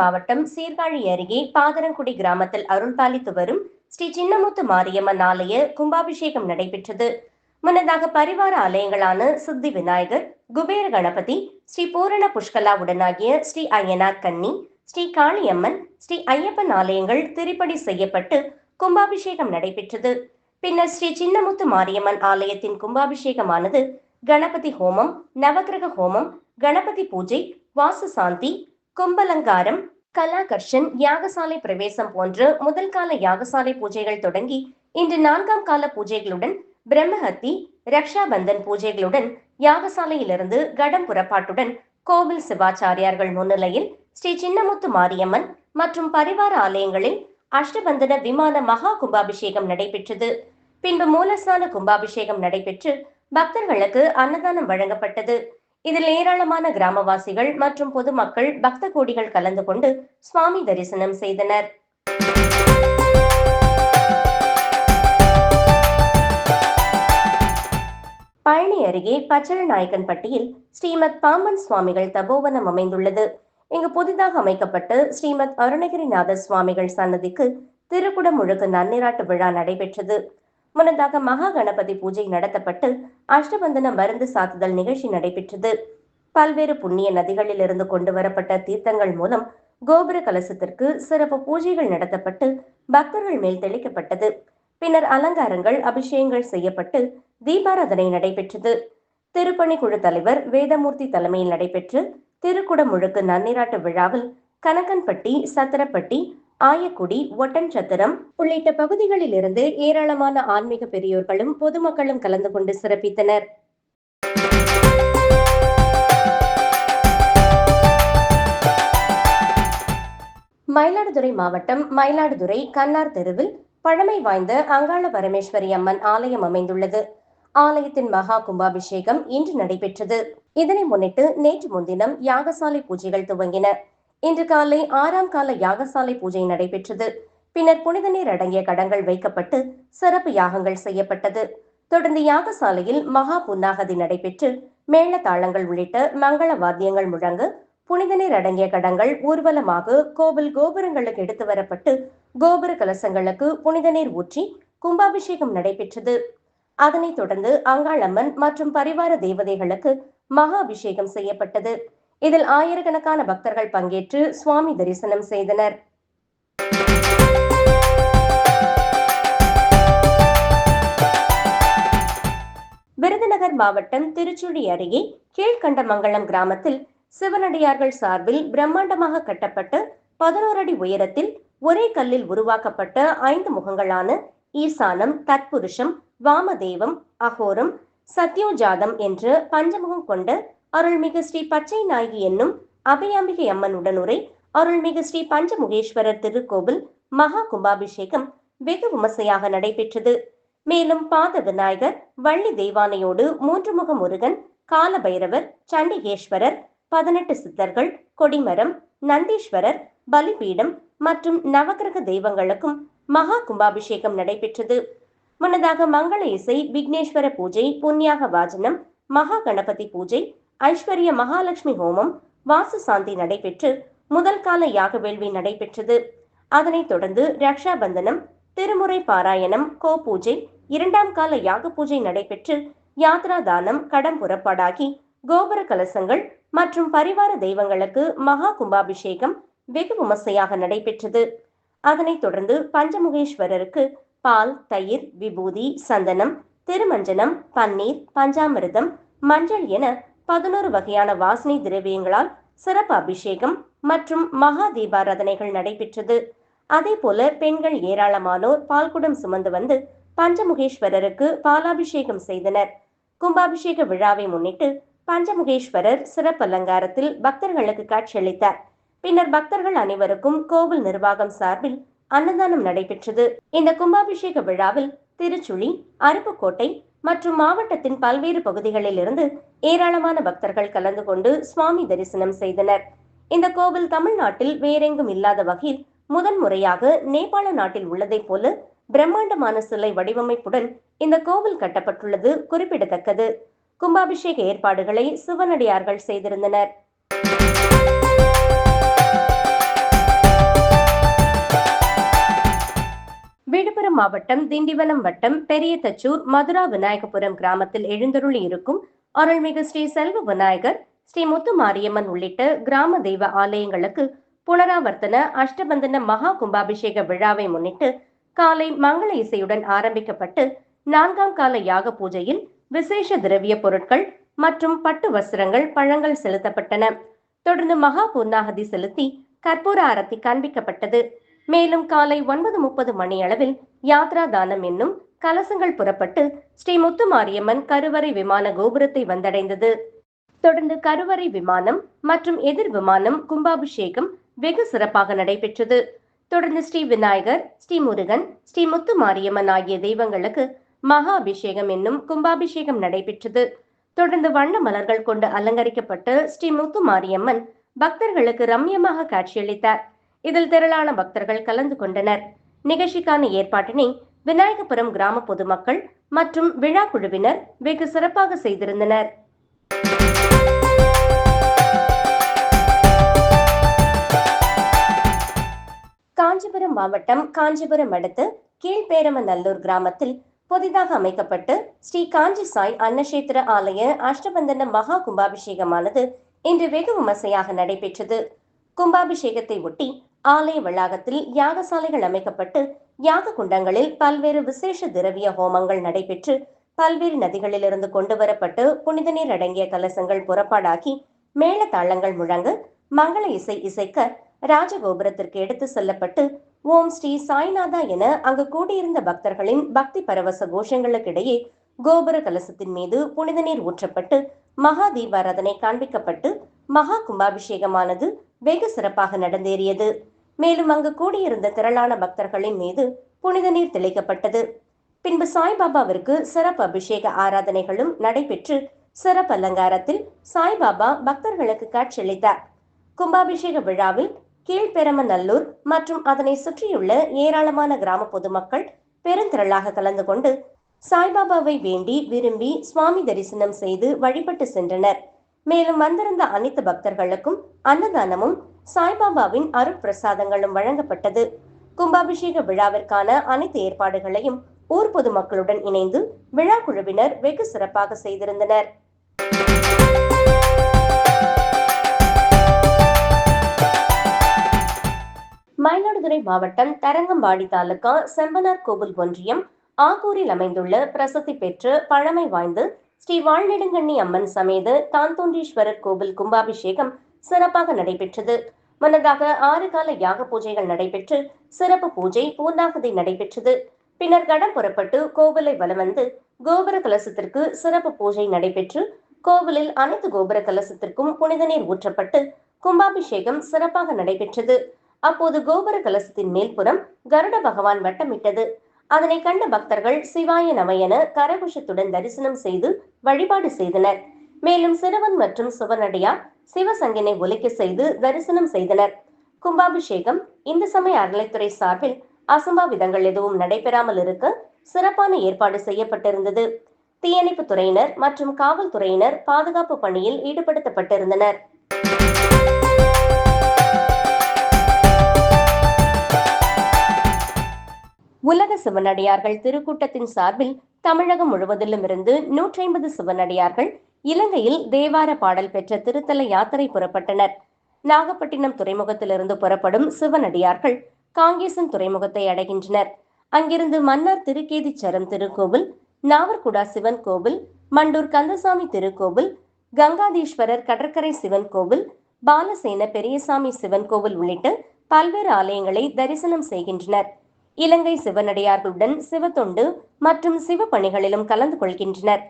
மாவட்டம் சீர்காழி அருகே பாதரங்குடி கிராமத்தில் அருள்பாலித்து வரும் ஸ்ரீ சின்னமுத்து மாரியம்மன் ஆலய கும்பாபிஷேகம் நடைபெற்றது. முன்னதாக பரிவார ஆலயங்களான சித்தி விநாயகர் குபேர கணபதி ஸ்ரீ பூரண புஷ்கலா உடனாகிய ஸ்ரீ ஐயனார் கன்னி ஸ்ரீ காளியம்மன் ஸ்ரீ ஐயப்பன் ஆலயங்கள் திருப்படி செய்யப்பட்டு கும்பாபிஷேகம் நடைபெற்றது. பின்னர் ஸ்ரீ சின்னமுத்து மாரியம்மன் ஆலயத்தின் கும்பாபிஷேகமானது கணபதி ஹோமம் நவகிரக ஹோமம் கணபதி பூஜை வாசு சாந்தி கும்பலங்காரம் கலாகர்ஷன் யாகசாலை பிரவேசம் போன்று முதல் கால யாகசாலை பூஜைகள் தொடங்கி இன்று நான்காம் கால பூஜைகளுடன் பிரம்மஹத்தி ரக்ஷாபந்தன் பூஜைகளுடன் யாகசாலையிலிருந்து கடம் புறப்பாட்டுடன் கோவில் சிவாச்சாரியார்கள் முன்னிலையில் ஸ்ரீ சின்னமுத்து மாரியம்மன் மற்றும் பரிவார ஆலயங்களில் அஷ்டபந்தன விமான மகா கும்பாபிஷேகம் நடைபெற்றது. பின்பு மூலஸ்தான கும்பாபிஷேகம் நடைபெற்று பக்தர்களுக்கு அன்னதானம் வழங்கப்பட்டது. இதில் ஏராளமான கிராமவாசிகள் மற்றும் பொதுமக்கள் பக்த கோடிகள் கலந்து கொண்டு சுவாமி தரிசனம் செய்தனர். பழனி அருகே பச்சளநாயக்கன்பட்டியில் ஸ்ரீமத் பாம்பன் சுவாமிகள் தபோவனம் அமைந்துள்ளது. இங்கு புதிதாக அமைக்கப்பட்டு ஸ்ரீமத் அருணகிரிநாத சுவாமிகள் சன்னதிக்கு திருக்குடம் முழுக்க நன்னிராட்டு விழா நடைபெற்றது. முன்னதாக மகா கணபதி பூஜை நடத்தப்பட்டு அஷ்டபந்தன மருந்து சாத்துதல் நிகழ்ச்சி நடைபெற்றது. பல்வேறு புண்ணிய நதிகளில் இருந்து கொண்டு வரப்பட்ட தீர்த்தங்கள் மூலம் கோபுர கலசத்திற்கு சிறப்பு பூஜைகள் நடத்தப்பட்டு பக்தர்கள் மேல் தெளிக்கப்பட்டது. பின்னர் அலங்காரங்கள் அபிஷேகங்கள் செய்யப்பட்டு தீபாராதனை நடைபெற்றது. திருப்பணி குழு தலைவர் வேதமூர்த்தி தலைமையில் நடைபெற்று திருக்குடம் முழுக்கு நன்னீராட்டு விழாவில் கனக்கன்பட்டி சத்திரப்பட்டி ஆயக்குடி ஒட்டன் சத்திரம் உள்ளிட்ட பகுதிகளிலிருந்து ஏராளமான ஆன்மீக பெரியோர்களும் பொதுமக்களும் கலந்து கொண்டு சிறப்பித்தனர். மயிலாடுதுறை மாவட்டம் மயிலாடுதுறை கன்னார் தெருவில் பழமை வாய்ந்த அங்காள பரமேஸ்வரி அம்மன் ஆலயம் அமைந்துள்ளது. ஆலயத்தின் மகா கும்பாபிஷேகம் இன்று நடைபெற்றது. இதனை முன்னிட்டு நேற்று முன்தினம் யாகசாலை பூஜைகள் துவங்கின. இன்று காலை ஆறாம் கால யாகசாலை பூஜை நடைபெற்றது. பின்னர் புனித நீர் அடங்கிய கடங்கள் வைக்கப்பட்டு சிறப்பு யாகங்கள் செய்யப்பட்டது. தொடர்ந்து யாகசாலையில் மகா புன்னாகதி நடைபெற்று மேள தாளங்கள் உள்ளிட்ட மங்கள வாத்தியங்கள் முழங்க புனித நீர் அடங்கிய கடங்கள் ஊர்வலமாக கோவில் கோபுரங்களுக்கு எடுத்து வரப்பட்டு கோபுர கலசங்களுக்கு புனித நீர் ஊற்றி கும்பாபிஷேகம் நடைபெற்றது. அதனைத் தொடர்ந்து அங்காளம்மன் மற்றும் பரிவார தேவதைகளுக்கு மகா அபிஷேகம் செய்யப்பட்டது. இதில் ஆயிரக்கணக்கான பக்தர்கள் பங்கேற்று சுவாமி தரிசனம் செய்தனர். விருதுநகர் மாவட்டம் திருச்சுழி அருகே கீழ்கண்டமங்கலம் கிராமத்தில் சிவனடியார்கள் சார்பில் பிரம்மாண்டமாக கட்டப்பட்ட பதினோரு அடி உயரத்தில் ஒரே கல்லில் உருவாக்கப்பட்ட ஐந்து முகங்களான ஈசானம் தத்புருஷம் வாமதேவம் அகோரம் சத்யோஜாதம் என்று பஞ்சமுகம் கொண்ட அருள்மிகு ஸ்ரீ பச்சை நாயகி என்னும் அபயாம்பிகை அம்மன் உடனுரை அருள்மிகு ஸ்ரீ பஞ்சமுகேஸ்வரர் திருக்கோவில் மகா கும்பாபிஷேகம் வெகு விமர்சையாக நடைபெற்றது. மேலும் பாத விநாயகர் வள்ளி தெய்வானையோடு மூன்று முக முருகன் காலபைரவர் சண்டிகேஸ்வரர் பதினெட்டு சித்தர்கள் கொடிமரம் நந்தீஸ்வரர் பலிபீடம் மற்றும் நவக்கிரக தெய்வங்களுக்கும் மகா கும்பாபிஷேகம் நடைபெற்றது. முன்னதாக மங்கள இசை விக்னேஸ்வர பூஜை புண்ணியாக வாஜனம் மகா கணபதி பூஜை ஐஸ்வர்ய மகாலட்சுமி ஹோமம் வாசு சாந்தி நடைபெற்று முதல் கால யாக வேள்வி நடைபெற்றது. அதனைத் தொடர்ந்து ரக்ஷாபந்தனம் திருமுறை பாராயணம் கோ பூஜை இரண்டாம் கால யாக பூஜை நடைபெற்று யாத்ரா தானம் கடம் புறப்பாடாகி கோபுர கலசங்கள் மற்றும் பரிவார தெய்வங்களுக்கு மகா கும்பாபிஷேகம் வெகு விமர்சையாக நடைபெற்றது. அதனைத் தொடர்ந்து பஞ்சமுகேஸ்வரருக்கு பால் தயிர் விபூதி சந்தனம் திருமஞ்சனம் பன்னீர் பஞ்சாமிரதம் மஞ்சள் என பதினோரு வகையான வாசனை திரவியங்களால் சிறப்பு அபிஷேகம் மற்றும் மகா தீபாராதனைகள் நடைபெற்றது. அதே போல பெண்கள் ஏராளமானோர் பால்குடம் சுமந்து வந்து பஞ்சமுகேஸ்வரருக்கு பாலாபிஷேகம் செய்தனர். கும்பாபிஷேக விழாவை முன்னிட்டு பஞ்சமுகேஸ்வரர் சிறப்பு அலங்காரத்தில் பக்தர்களுக்கு காட்சியளித்தார் பின்னர் பக்தர்கள் அனைவருக்கும் கோவில் நிர்வாகம் சார்பில் அன்னதானம் நடைபெற்றது. இந்த கும்பாபிஷேக விழாவில் திருச்சுழி அருப்புக்கோட்டை மற்றும் மாவட்டத்தின் பல்வேறு பகுதிகளில் இருந்து ஏராளமான பக்தர்கள் கலந்து கொண்டு சுவாமி தரிசனம் செய்தனர். இந்த கோவில் தமிழ்நாட்டில் வேறெங்கும் இல்லாத வகையில் முதன் முறையாக நேபாள நாட்டில் உள்ளதைப் போல பிரம்மாண்டமான சிலை வடிவமைப்புடன் இந்த கோவில் கட்டப்பட்டுள்ளது குறிப்பிடத்தக்கது. கும்பாபிஷேக ஏற்பாடுகளை சிவனடியார்கள் செய்திருந்தனர். மாவட்டம் திண்டிவனம் வட்டம் பெரிய தச்சூர் மதுரா விநாயகபுரம் கிராமத்தில் எழுந்தருளி இருக்கும் அருள்மிகு ஸ்ரீ செல்வ விநாயகர் ஸ்ரீ முத்து மாரியம்மன் உள்ளிட்ட கிராம தெய்வ ஆலயங்களுக்கு புனராவர்த்தன அஷ்டபந்தன மகா கும்பாபிஷேக விழாவை முன்னிட்டு காலை மங்கள இசையுடன் ஆரம்பிக்கப்பட்டு நான்காம் கால யாக பூஜையில் விசேஷ திரவிய பொருட்கள் மற்றும் பட்டு வஸ்திரங்கள் பழங்கள் செலுத்தப்பட்டன. தொடர்ந்து மகா பூர்ணாகதி செலுத்தி கற்பூர ஆரத்தி காண்பிக்கப்பட்டது. மேலும் காலை ஒன்பது முப்பது மணி அளவில் யாத்ரா தானம் என்னும் கலசங்கள் புறப்பட்டு ஸ்ரீ முத்துமாரியம்மன் கருவறை விமான கோபுரத்தை வந்தடைந்தது. தொடர்ந்து கருவறை விமானம் மற்றும் எதிர் விமானம் கும்பாபிஷேகம் வெகு சிறப்பாக நடைபெற்றது. தொடர்ந்து ஸ்ரீ விநாயகர் ஸ்ரீ முருகன் ஸ்ரீ முத்து மாரியம்மன் ஆகிய தெய்வங்களுக்கு மகா அபிஷேகம் என்னும் கும்பாபிஷேகம் நடைபெற்றது. தொடர்ந்து வண்ண மலர்கள் கொண்டு அலங்கரிக்கப்பட்டு ஸ்ரீ முத்து மாரியம்மன் பக்தர்களுக்கு ரம்யமாக காட்சியளித்தார். இதில் திரளான பக்தர்கள் கலந்து கொண்டனர். நிகழ்ச்சிக்கான ஏற்பாட்டினை விநாயகபுரம் கிராம பொதுமக்கள் மற்றும் விழா குழுவினர் வெகு சிறப்பாக செய்திருந்தனர். காஞ்சிபுரம் மாவட்டம் காஞ்சிபுரம் அடுத்து கீழ்பேரமநல்லூர் கிராமத்தில் புதிதாக அமைக்கப்பட்டு ஸ்ரீ காஞ்சி சாய் அன்னசேத்திர ஆலய அஷ்டபந்தன மகா கும்பாபிஷேகமானது இன்று வெகு விமர்சையாக நடைபெற்றது. கும்பாபிஷேகத்தை ஒட்டி ஆலய வளாகத்தில் யாகசாலைகள் அமைக்கப்பட்டு யாக குண்டங்களில் பல்வேறு விசேஷ திரவிய ஹோமங்கள் நடைபெற்று பல்வேறு நதிகளிலிருந்து கொண்டு வரப்பட்டு புனித நீர் அடங்கிய கலசங்கள் புறப்பாடாகி மேள தாளங்கள் முழங்க மங்கள இசை இசைக்க ராஜகோபுரத்திற்கு எடுத்து செல்லப்பட்டு ஓம் ஸ்ரீ சாய்நாதா என அங்கு கூடியிருந்த பக்தர்களின் பக்தி பரவச கோஷங்களுக்கிடையே கோபுர கலசத்தின் மீது புனித நீர் ஊற்றப்பட்டு மகா தீபாராதனை காண்பிக்கப்பட்டு மகா கும்பாபிஷேகமானது வெகு சிறப்பாக நடந்தேறியது. மேலும் அங்கு கூடியிருந்த திரளான பக்தர்களின் மீது புனித நீர் தெளிக்கப்பட்டது. பின்பு சாய்பாபாவிற்கு சிறப்பு அபிஷேக ஆராதனைகளும் நடைபெற்று சிறப்பு அலங்காரத்தில் சாய்பாபா பக்தர்களுக்கு காட்சியளித்தார். கும்பாபிஷேக விழாவில் கீழ்பெரமநல்லூர் மற்றும் அதனை சுற்றியுள்ள ஏராளமான கிராம பொதுமக்கள் பெருந்திரளாக கலந்து கொண்டு சாய்பாபாவை வேண்டி விரும்பி சுவாமி தரிசனம் செய்து வழிபட்டு சென்றனர். மேலும் வந்திருந்த அனைத்து பக்தர்களுக்கும் அன்னதானமும் சாய்பாபாவின் அருட்பிரசாதங்களும் வழங்கப்பட்டது. கும்பாபிஷேக விழாவிற்கான அனைத்து ஏற்பாடுகளையும் ஊர் பொதுமக்களுடன் இணைந்து விழா குழுவினர் வெகு சிறப்பாக செய்திருந்தனர். மயிலாடுதுறை மாவட்டம் தரங்கம்பாடி தாலுகா செம்பனார் கோவில் ஒன்றியம் ஆகூரில் அமைந்துள்ள பிரசித்தி பெற்று பழமை வாய்ந்து ஸ்ரீ வாழ்நெடுங்கண்ணி அம்மன் சமேத தாந்தோன்றீஸ்வரர் கோவில் கும்பாபிஷேகம் சிறப்பாக நடைபெற்றது. முன்னதாக ஆறு கால யாக பூஜைகள் நடைபெற்று சிறப்பு பூஜை பூந்தாகுதி நடைபெற்றது. பின்னர் கடம் புறப்பட்டு கோவிலை வலம் வந்து கோபுர கலசத்திற்கு சிறப்பு பூஜை நடைபெற்று கோவிலில் அனைத்து கோபுர கலசத்திற்கும் புனித நீர் ஊற்றப்பட்டு கும்பாபிஷேகம் சிறப்பாக நடைபெற்றது. அப்போது கோபுர கலசத்தின் மேல்புறம் கருட பகவான் வட்டமிட்டது. அதனை கண்ட பக்தர்கள் சிவாய நமயன கரகுஷத்துடன் தரிசனம் செய்து வழிபாடு செய்தனர். மேலும் சிறுவன் மற்றும் சுவனடியார் சிவசங்கினை ஒலிக்க செய்து தரிசனம் செய்தனர். கும்பாபிஷேகம் இந்து சமய அறநிலைத்துறை சார்பில் அசம்பாவிதங்கள் எதுவும் நடைபெறாமல் இருக்க சிறப்பான ஏற்பாடு செய்யப்பட்டிருந்தது. தீயணைப்பு துறையினர் மற்றும் காவல்துறையினர் பாதுகாப்பு பணியில் ஈடுபடுத்தப்பட்டிருந்தனர். உலக சிவனடியார்கள் திருக்கூட்டத்தின் சார்பில் தமிழகம் முழுவதிலும் இருந்து நூற்றி ஐம்பது சிவனடியார்கள் இலங்கையில் தேவார பாடல் பெற்ற திருத்தல யாத்திரை புறப்பட்டனர். நாகப்பட்டினம் துறைமுகத்திலிருந்து புறப்படும் சிவனடியார்கள் காங்கேசன் துறைமுகத்தை அடைகின்றனர். அங்கிருந்து மன்னார் திருக்கேதிச்சரம் திருக்கோவில் நாவர்குடா சிவன் கோவில் மண்டூர் கந்தசாமி திருக்கோவில் கங்காதீஸ்வரர் கடற்கரை சிவன் கோவில் பாலசேன பெரியசாமி சிவன் கோவில் உள்ளிட்ட பல்வேறு ஆலயங்களை தரிசனம் செய்கின்றனர். இலங்கை சிவனடியார்களுடன் சிவத்தொண்டு மற்றும் சிவ பணிகளிலும் கலந்து கொள்கின்றனர்.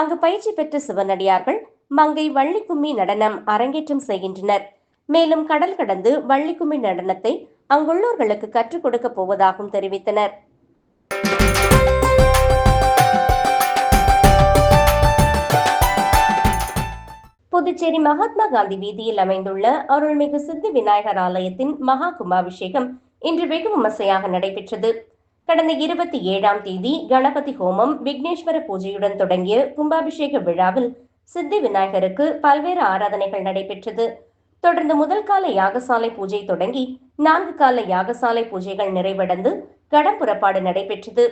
அங்கு பயிற்சி பெற்ற சிவனடியார்கள் மங்கை வள்ளிக்கும்மி நடனம் அரங்கேற்றம் செய்கின்றனர். மேலும் கடல் கடந்து வள்ளிக்கும்மி நடனத்தை அங்குள்ளோர்களுக்கு கற்றுக் கொடுக்க போவதாகவும் தெரிவித்தனர். புதுச்சேரி மகாத்மா காந்தி வீதியில் அமைந்துள்ள அருள்மிகு சித்தி விநாயகர் ஆலயத்தின் மகா கும்பாபிஷேகம் இன்று வெகு விமர்சையாக நடைபெற்றது. கடந்த இருபத்தி ஏழாம் தேதி கணபதி ஹோமம் விக்னேஸ்வர பூஜையுடன் தொடங்கிய கும்பாபிஷேக விழாவில் சித்தி விநாயகருக்கு பல்வேறு ஆராதனைகள் நடைபெற்றது. தொடர்ந்து முதல் கால யாகசாலை பூஜை தொடங்கி நான்கு கால யாகசாலை பூஜைகள் நிறைவடைந்து கடப்புறப்பாடு நடைபெற்றது.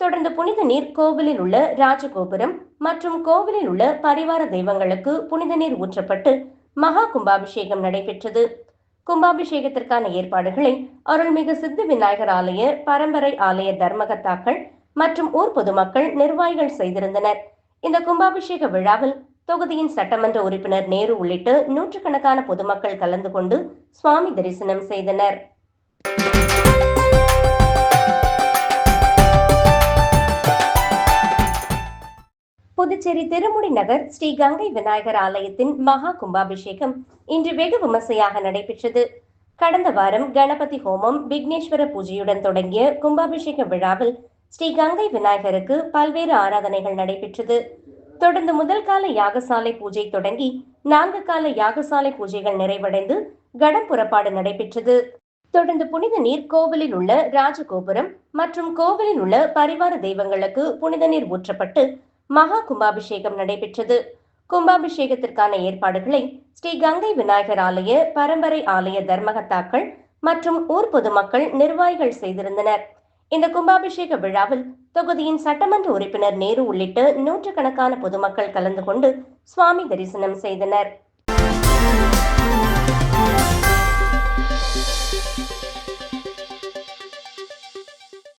தொடர்ந்து புனித நீர் கோவிலில் உள்ள ராஜகோபுரம் மற்றும் கோவிலில் உள்ள பரிவார தெய்வங்களுக்கு புனித நீர் ஊற்றப்பட்டு மகா கும்பாபிஷேகம் நடைபெற்றது. கும்பாபிஷேகத்திற்கான ஏற்பாடுகளை அருள்மிகு சித்தி விநாயகர் ஆலய பரம்பரை ஆலய தர்மகத்தாக்கள் மற்றும் ஊர் பொதுமக்கள் நிர்வாகிகள் செய்திருந்தனர். இந்த கும்பாபிஷேக விழாவில் தொகுதியின் சட்டமன்ற உறுப்பினர் நேரு உள்ளிட்ட நூற்றுக்கணக்கான பொதுமக்கள் கலந்து கொண்டு சுவாமி தரிசனம் செய்தனர். புதுச்சேரி திருமுடி நகர் ஸ்ரீ கங்கை விநாயகர் ஆலயத்தின் மகா கும்பாபிஷேகம் இன்று வெகு விமர்சையாக நடைபெற்றது. கடந்த வாரம் கணபதி ஹோமம் விக்னேஸ்வர பூஜையுடன் தொடங்கிய கும்பாபிஷேக விழாவில் ஸ்ரீ கங்கை விநாயகருக்கு பல்வேறு ஆராதனைகள் நடைபெற்றது. தொடர்ந்து முதல் கால யாகசாலை பூஜை தொடங்கி நான்கு கால யாகசாலை பூஜைகள் நிறைவடைந்து கடம் புறப்பாடு நடைபெற்றது. தொடர்ந்து புனித நீர் கோவிலில் உள்ள ராஜகோபுரம் மற்றும் கோவிலில் உள்ள பரிவார தெய்வங்களுக்கு புனித நீர் ஊற்றப்பட்டு மகா கும்பாபிஷேகம் நடைபெற்றது. கும்பாபிஷேகத்திற்கான ஏற்பாடுகளை ஸ்ரீ கங்கை விநாயகர் ஆலய பரம்பரை ஆலய தர்மகத்தாக்கள் மற்றும் ஊர் பொதுமக்கள் நிர்வாகிகள் செய்திருந்தனர். இந்த கும்பாபிஷேக விழாவில் தொகுதியின் சட்டமன்ற உறுப்பினர் நேரு உள்ளிட்ட நூற்றுக்கணக்கான பொதுமக்கள் கலந்து கொண்டு சுவாமி தரிசனம் செய்தனர்.